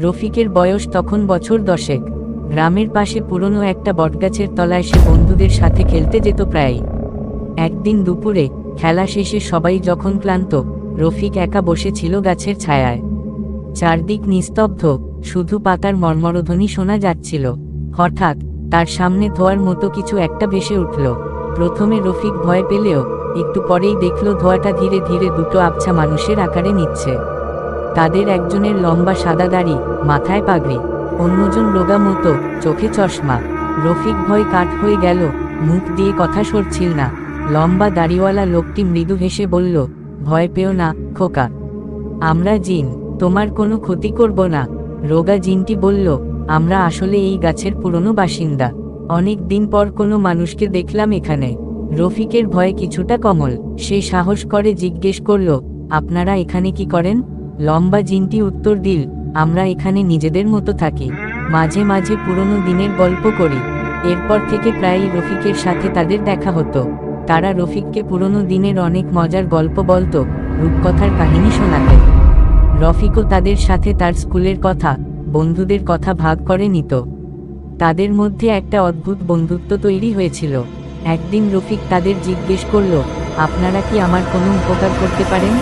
রফিকের বয়স তখন বছর দশেক। গ্রামের পাশে পুরনো একটা বটগাছের তলায় সে বন্ধুদের সাথে খেলতে যেত প্রায় একদিন দুপুরে খেলা শেষে সবাই যখন ক্লান্ত, রফিক একা বসেছিল গাছের ছায়ায়। চারদিক নিস্তব্ধ, শুধু পাতার মর্মরধ্বনি শোনা যাচ্ছিল। হঠাৎ তার সামনে ধোয়ার মতো কিছু একটা ভেসে উঠল। প্রথমে রফিক ভয় পেলেও একটু পরেই দেখল ধোয়াটা ধীরে ধীরে দুটো আবছা মানুষের আকারে নিচ্ছে। তাদের একজনের লম্বা সাদা দাড়ি, মাথায় পাগড়ি, অন্যজন রোগা মতো, চোখে চশমা। রফিক ভয় কাঠ হয়ে গেল, মুখ দিয়ে কথা সরছিল না। লম্বা দাড়িওয়ালা লোকটি মৃদু হেসে বলল, ভয় পেও না, খোকা। আমরা জিন, তোমার কোনো ক্ষতি করব না। রোগা জিনটি বলল, আমরা আসলে এই গাছের পুরনো বাসিন্দা। অনেক দিন পর কোনো মানুষকে দেখলাম এখানে। রফিকের ভয়ে কিছুটা কমল। সে সাহস করে জিজ্ঞেস করল, আপনারা এখানে কি করেন? লম্বা জিনটি উত্তর দিল, আমরা এখানে নিজেদের মতো থাকি। মাঝে মাঝে পুরনো দিনের গল্প করি। এরপর থেকে প্রায়ই রফিকের সাথে তাদের দেখা হতো। তারা রফিককে পুরনো দিনের অনেক মজার গল্প বলতো, রূপকথার কাহিনী শোনাতেন রফিকও তাদের সাথে তার স্কুলের কথা, বন্ধুদের কথা ভাগ করে নিত। তাদের মধ্যে একটা অদ্ভুত বন্ধুত্ব তৈরি হয়েছিল। একদিন রফিক তাদের জিজ্ঞেস করল, আপনারা কি আমার কোনো উপকার করতে পারেন?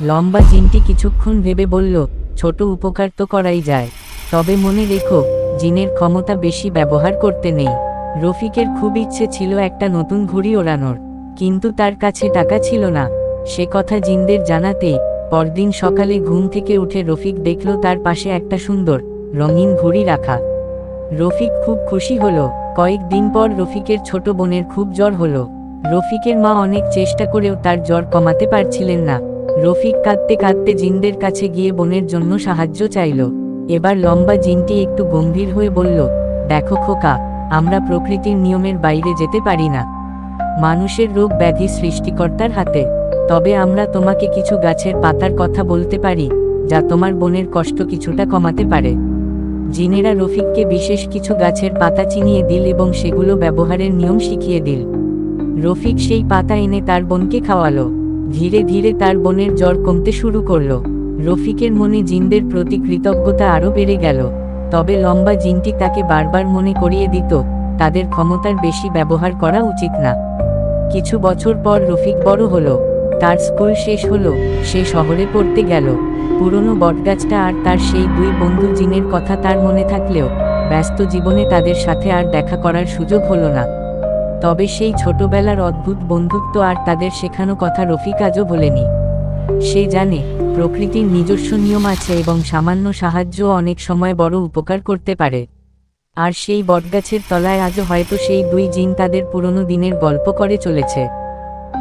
লম্বা জিনটি কিছুক্ষণ ভেবে বলল, ছোট উপকার তো করাই যায়। তবে মনে রেখো, জিনের ক্ষমতা বেশি ব্যবহার করতে নেই। রফিকের খুব ইচ্ছে ছিল একটা নতুন ঘুড়ি ওড়ানোর। কিন্তু তার কাছে টাকা ছিল না। সে কথা জিনদের জানাতে পরদিন সকালে ঘুম থেকে উঠে রফিক দেখল তার পাশে একটা সুন্দর, রঙিন ঘুড়ি রাখা। রফিক খুব খুশি হলো। কয়েকদিন পর রফিকের ছোট বোনের খুব জ্বর হলো। রফিকের মা অনেক চেষ্টা করেও তার জ্বর কমাতে পারছিলেন না। রফিক কাঁদতে কাঁদতে জিনদের কাছে গিয়ে বোনের জন্য সাহায্য চাইল। এবার লম্বা জিনটি একটু গম্ভীর হয়ে বলল, দেখো খোকা, আমরা প্রকৃতির নিয়মের বাইরে যেতে পারি না। মানুষের রোগ ব্যাধি সৃষ্টিকর্তার হাতে। তবে আমরা তোমাকে কিছু গাছের পাতার কথা বলতে পারি, যা তোমার বোনের কষ্ট কিছুটা কমাতে পারে। জিনেরা রফিককে বিশেষ কিছু গাছের পাতা চিনিয়ে দিল এবং সেগুলো ব্যবহারের নিয়ম শিখিয়ে দিল। রফিক সেই পাতা এনে তার বোনকে খাওয়ালো। ধীরে ধীরে তার বোনের জ্বর কমতে শুরু করল। রফিকের মনে জিনদের প্রতি কৃতজ্ঞতা আরও বেড়ে গেল। তবে লম্বা জিনটি তাকে বারবার মনে করিয়ে দিত, তাদের ক্ষমতার বেশি ব্যবহার করা উচিত না। কিছু বছর পর রফিক বড় হলো। তার স্কুল শেষ হলো, সে শহরে পড়তে গেল। পুরনো বটগাছটা আর তার সেই দুই বন্ধু জিনের কথা তার মনে থাকলেও, ব্যস্ত জীবনে তাদের সাথে আর দেখা করার সুযোগ হলো না। তবে সেই ছোটবেলার অদ্ভুত বন্ধুত্ব আর তাদের শেখানো কথা রফিক আজও বলেনি। সে জানে, প্রকৃতির নিজস্ব নিয়ম আছে এবং সামান্য সাহায্য অনেক সময় বড় উপকার করতে পারে। আর সেই বটগাছের তলায় আজও হয়তো সেই দুই জিন তাদের পুরনো দিনের গল্প করে চলেছে।